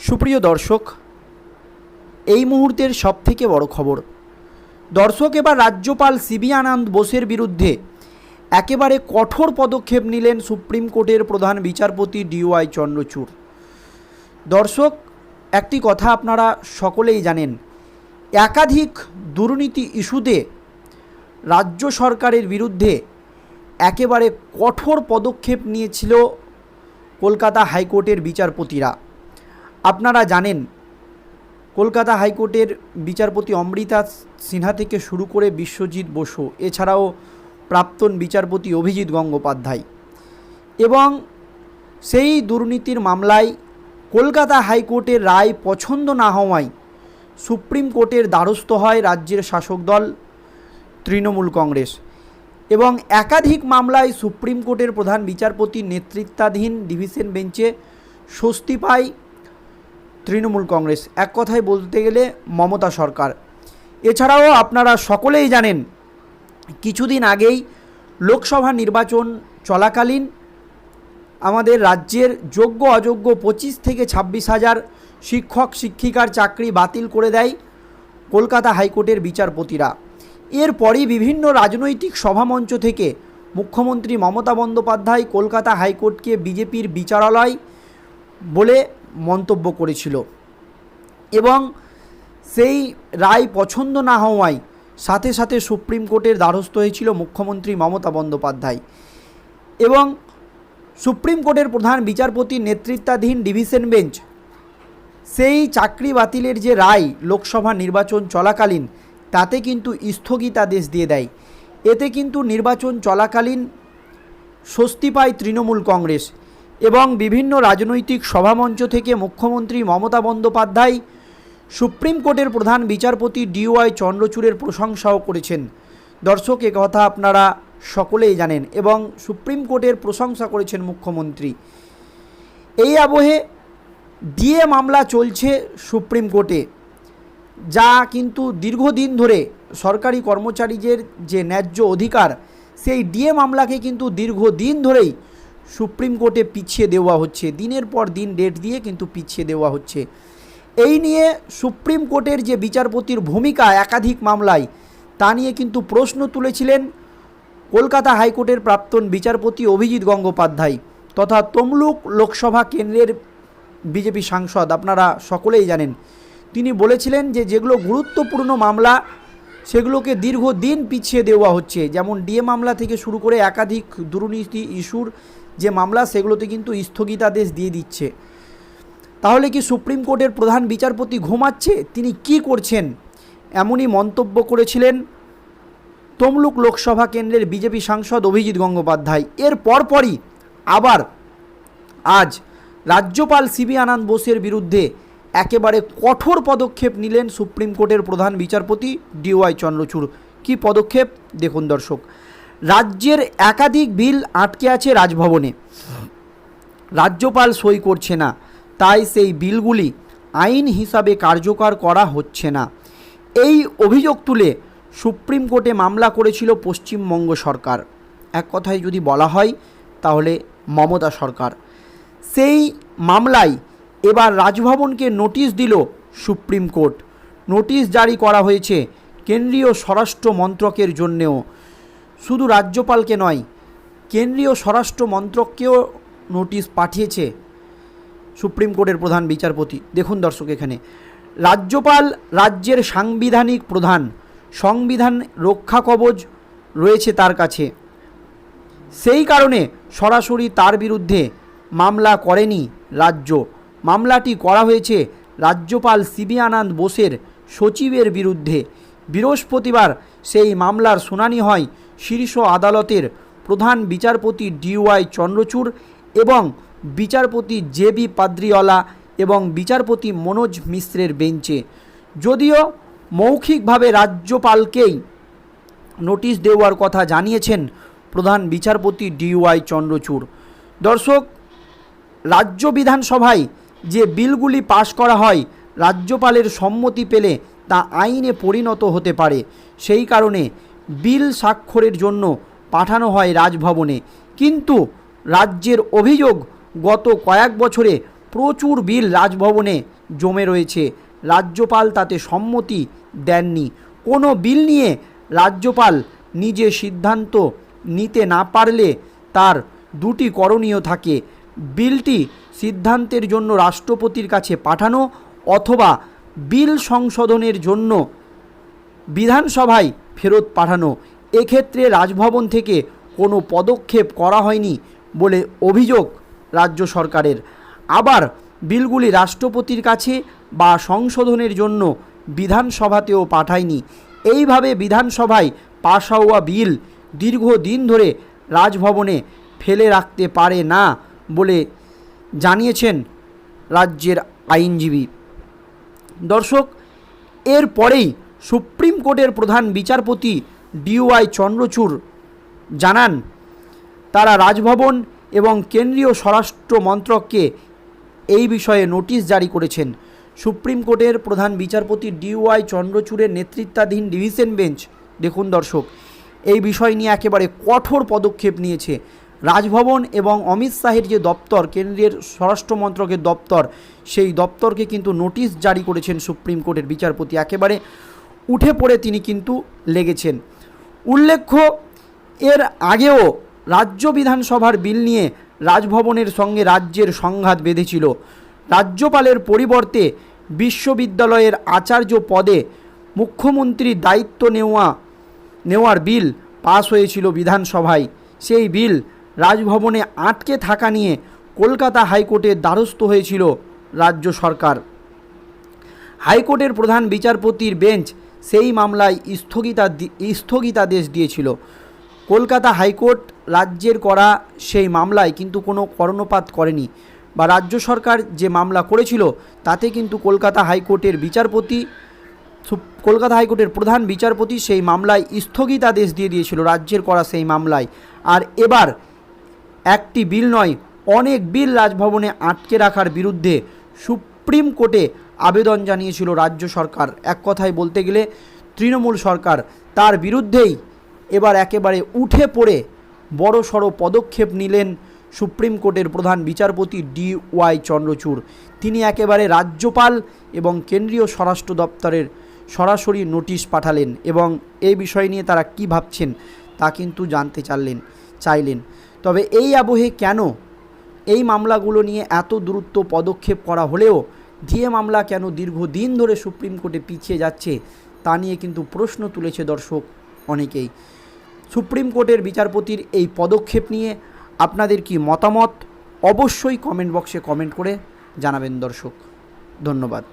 সুপ্রিয় দর্শক, এই মুহূর্তের সবথেকে বড় খবর। দর্শক, এবার রাজ্যপাল সিবি আনন্দ বোসের বিরুদ্ধে একেবারে কঠোর পদক্ষেপ নিলেন সুপ্রিম কোর্টের প্রধান বিচারপতি ডিওয়াই চন্দ্রচূড়। দর্শক, একটি কথা আপনারা সকলেই জানেন, একাধিক দুর্নীতি ইস্যুতে রাজ্য সরকারের বিরুদ্ধে একেবারে কঠোর পদক্ষেপ নিয়েছিল কলকাতা হাইকোর্টের বিচারপতিরা। আপনারা জানেন, কলকাতা হাইকোর্টের বিচারপতি অমৃতা সিনহা থেকে শুরু করে বিশ্বজিৎ বসু, এছাড়াও প্রাক্তন বিচারপতি অভিজিৎ গঙ্গোপাধ্যায়। এবং সেই দুর্নীতির মামলায় কলকাতা হাইকোর্টের রায় পছন্দ না হওয়ায় সুপ্রিম কোর্টের দ্বারস্থ হয় রাজ্যের শাসক দল তৃণমূল কংগ্রেস। এবং একাধিক মামলায় সুপ্রিম কোর্টের প্রধান বিচারপতির নেতৃত্বাধীন ডিভিশন বেঞ্চে স্বস্তি পায় তৃণমূল কংগ্রেস। এক কথায় বলতে গেলে মমতা সরকার। এছাড়াও আপনারা সকলেই জানেন, কিছুদিন আগেই লোকসভা নির্বাচন চলাকালীন আমাদের রাজ্যের যোগ্য অযোগ্য পঁচিশ থেকে ছাব্বিশ হাজার শিক্ষক, শিক্ষিকার চাকরি বাতিল করে দেয় কলকাতা হাইকোর্টের বিচারপতিরা। এরপরই বিভিন্ন রাজনৈতিক সভামঞ্চ থেকে মুখ্যমন্ত্রী মমতা বন্দ্যোপাধ্যায় কলকাতা হাইকোর্টকে বিজেপির বিচারালয় বলে মন্তব্য করেছিল। এবং সেই রায় পছন্দ না হওয়ায় সাথে সাথে সুপ্রিম কোর্টের দ্বারস্থ হয়েছিল মুখ্যমন্ত্রী মমতা বন্দ্যোপাধ্যায়। এবং সুপ্রিম কোর্টের প্রধান বিচারপতির নেতৃত্বাধীন ডিভিশন বেঞ্চ সেই চাকরি বাতিলের যে রায় লোকসভা নির্বাচন চলাকালীন, তাতে কিন্তু স্থগিতাদেশ দিয়ে দেয়। এতে কিন্তু নির্বাচন চলাকালীন স্বস্তি পায় তৃণমূল কংগ্রেস। এবং বিভিন্ন রাজনৈতিক সভামঞ্চ থেকে মুখ্যমন্ত্রী মমতা বন্দ্যোপাধ্যায় সুপ্রিম কোর্টের প্রধান বিচারপতি ডিওয়াই চন্দ্রচূড়ের প্রশংসাও করেছেন। দর্শক, এ কথা আপনারা সকলেই জানেন এবং সুপ্রিম কোর্টের প্রশংসা করেছেন মুখ্যমন্ত্রী। এই আবহে ডিএ মামলা চলছে সুপ্রিম কোর্টে। যা কিন্তু দীর্ঘদিন ধরে সরকারি কর্মচারীদের যে ন্যায্য অধিকার, সেই ডিএ মামলাকে কিন্তু দীর্ঘদিন ধরেই সুপ্রিম কোর্টে পিছিয়ে দেওয়া হচ্ছে। দিনের পর দিন ডেট দিয়ে কিন্তু পিছিয়ে দেওয়া হচ্ছে। এই নিয়ে সুপ্রিম কোর্টের যে বিচারপতির ভূমিকা একাধিক মামলায়, তা নিয়ে কিন্তু প্রশ্ন তুলেছিলেন কলকাতা হাইকোর্টের প্রাক্তন বিচারপতি অভিজিৎ গঙ্গোপাধ্যায় তথা তমলুক লোকসভা কেন্দ্রের বিজেপি সাংসদ। আপনারা সকলেই জানেন, তিনি বলেছিলেন যে যেগুলো গুরুত্বপূর্ণ মামলা, সেগুলোকে দীর্ঘদিন পিছিয়ে দেওয়া হচ্ছে। যেমন ডিএ মামলা থেকে শুরু করে একাধিক দুর্নীতি ইস্যুর যে মামলা সেগুলোতে কিন্তু স্থগিতাদেশ দিয়ে দিচ্ছে। তাহলে কি সুপ্রিম কোর্টের প্রধান বিচারপতি ঘুমাচ্ছে? তিনি কি করছেন? এমনই মন্তব্য করেছিলেন তমলুক লোকসভা কেন্দ্রের বিজেপি সাংসদ অভিজিৎ গঙ্গোপাধ্যায়। এর পরপরই আবার আজ রাজ্যপাল সিবি আনন্দ বোসের বিরুদ্ধে একেবারে কঠোর পদক্ষেপ নিলেন সুপ্রিম কোর্টের প্রধান বিচারপতি ডিওয়াই চন্দ্রচূড়। কি পদক্ষেপ? দেখুন দর্শক রাজ্যের একাধিক বিল আটকে আছে রাজভবনে। রাজ্যপাল সই করছে না, তাই সেই বিলগুলি আইন হিসাবে কার্যকর করা হচ্ছে না। এই অভিযোগ তুলে সুপ্রিম কোর্টে মামলা করেছিল পশ্চিমবঙ্গ সরকার। এক কথায় যদি বলা হয়, তাহলে মমতা সরকার। সেই মামলায় এবার রাজভবনকে নোটিশ দিল সুপ্রিম কোর্ট। নোটিশ জারি করা হয়েছে কেন্দ্রীয় স্বরাষ্ট্র মন্ত্রকের জন্যেও। শুধু রাজ্যপালকে নয়, কেন্দ্রীয় স্বরাষ্ট্র মন্ত্রককেও নোটিশ পাঠিয়েছে সুপ্রিম কোর্টের প্রধান বিচারপতি। দেখুন দর্শক এখানে, রাজ্যপাল রাজ্যের সাংবিধানিক প্রধান, সংবিধান রক্ষা কবচ রয়েছে তার কাছে। সেই কারণে সরাসরি তার বিরুদ্ধে মামলা করেনি রাজ্য। মামলাটি করা হয়েছে রাজ্যপাল সিবি আনন্দ বোসের সচিবের বিরুদ্ধে। বৃহস্পতিবার সেই মামলার শুনানি হয় শীর্ষ আদালতের প্রধান বিচারপতি ডিওয়াই চন্দ্রচূড় এবং বিচারপতি জে বি পাদ্রিওয়ালা এবং বিচারপতি মনোজ মিশ্রের বেঞ্চে। যদিও মৌখিকভাবে রাজ্যপালকেই নোটিশ দেওয়ার কথা জানিয়েছেন প্রধান বিচারপতি ডিওয়াই চন্দ্রচূড়। দর্শক, রাজ্য বিধানসভায় যে বিলগুলি পাশ করা হয়, রাজ্যপালের সম্মতি পেলে তা আইনে পরিণত হতে পারে। সেই কারণে বিল স্বাক্ষরের জন্য পাঠানো হয় রাজভবনে। কিন্তু রাজ্যের অভিযোগ, গত কয়েক বছরে প্রচুর বিল রাজভবনে জমে রয়েছে। রাজ্যপাল তাতে সম্মতি দেননি। কোনো বিল নিয়ে রাজ্যপাল নিজে সিদ্ধান্ত নিতে না পারলে তার দুটি করণীয় থাকে। বিলটি সিদ্ধান্তের জন্য রাষ্ট্রপতির কাছে পাঠানো অথবা বিল সংশোধনের জন্য বিধানসভায় ফেরত পাঠানো। এক্ষেত্রে রাজভবন থেকে কোনো পদক্ষেপ করা হয়নি বলে অভিযোগ রাজ্য সরকারের। আবার বিলগুলি রাষ্ট্রপতির কাছে বা সংশোধনের জন্য বিধানসভাতেও পাঠায়নি। এইভাবে বিধানসভায় পাশ হওয়া বিল দীর্ঘদিন ধরে রাজভবনে ফেলে রাখতে পারে না বলে জানিয়েছেন রাজ্যের আইনজীবী। দর্শক, এরপরেই সুপ্রিম কোর্টের প্রধান বিচারপতি ডিওয়াই চন্দ্রচূড় জানান, তারা রাজভবন এবং কেন্দ্রীয় স্বরাষ্ট্র মন্ত্রককে এই বিষয়ে নোটিশ জারি করেছেন। সুপ্রিম কোর্টের প্রধান বিচারপতি ডিওয়াই চন্দ্রচূড়ের নেতৃত্বাধীন ডিভিশন বেঞ্চ, দেখুন দর্শক, এই বিষয় নিয়ে একেবারে কঠোর পদক্ষেপ নিয়েছে। রাজভবন এবং অমিত শাহের যে দপ্তর, কেন্দ্রের স্বরাষ্ট্র মন্ত্রকের দপ্তর, সেই দপ্তরকে কিন্তু নোটিশ জারি করেছেন সুপ্রিম কোর্টের বিচারপতি। একেবারে উঠে পড়ে তিনি কিন্তু লেগেছেন। উল্লেখ্য, এর আগেও রাজ্য বিধানসভার বিল নিয়ে রাজভবনের সঙ্গে রাজ্যের সংঘাত বেঁধেছিল। রাজ্যপালের পরিবর্তে বিশ্ববিদ্যালয়ের আচার্য পদে মুখ্যমন্ত্রীর দায়িত্ব নেওয়া, নেওয়ার বিল পাস হয়েছিল বিধানসভায়। সেই বিল রাজভবনে আটকে থাকা নিয়ে কলকাতা হাইকোর্টের দ্বারস্থ হয়েছিল রাজ্য সরকার। হাইকোর্টের প্রধান বিচারপতির বেঞ্চ সেই মামলায় স্থগিতা স্থগিতাদেশ দিয়েছিল। কলকাতা হাইকোর্ট রাজ্যের করা সেই মামলায় কিন্তু কোনো কর্ণপাত করেনি বা রাজ্য সরকার যে মামলা করেছিল তাতে কিন্তু কলকাতা হাইকোর্টের বিচারপতি কলকাতা হাইকোর্টের প্রধান বিচারপতি সেই মামলায় স্থগিতাদেশ দিয়ে দিয়েছিল রাজ্যের করা সেই মামলায়। আর এবার একটি বিল নয়, অনেক বিল রাজভবনে আটকে রাখার বিরুদ্ধে সুপ্রিম কোর্টে আবেদন জানিয়েছিল রাজ্য সরকার। এক কথায় বলতে গেলে, তৃণমূল সরকার তার বিরুদ্ধেই এবার একেবারে উঠে পড়ে বড় সড়ো পদক্ষেপ নিলেন সুপ্রিম কোর্টের প্রধান বিচারপতি ডি ওয়াই চন্দ্রচূড়। তিনি একেবারে রাজ্যপাল এবং কেন্দ্রীয় স্বরাষ্ট্র দপ্তরের সরাসরি নোটিশ পাঠালেন এবং এই বিষয় নিয়ে তারা কি ভাবছেন তা কিন্তু জানতে চাইলেন চাইলেন। তবে এই আবহে কেন এই মামলাগুলো নিয়ে এত দ্রুত পদক্ষেপ করা হলেও ডিএ মামলা কেন দীর্ঘদিন ধরে সুপ্রিম কোর্টে পিছিয়ে যাচ্ছে, তা নিয়ে কিন্তু প্রশ্ন তুলেছে দর্শক অনেকেই। সুপ্রিম কোর্টের বিচারপতির এই পদক্ষেপ নিয়ে আপনাদের কি মতামত? অবশ্যই কমেন্ট বক্সে কমেন্ট করে জানাবেন দর্শক। ধন্যবাদ।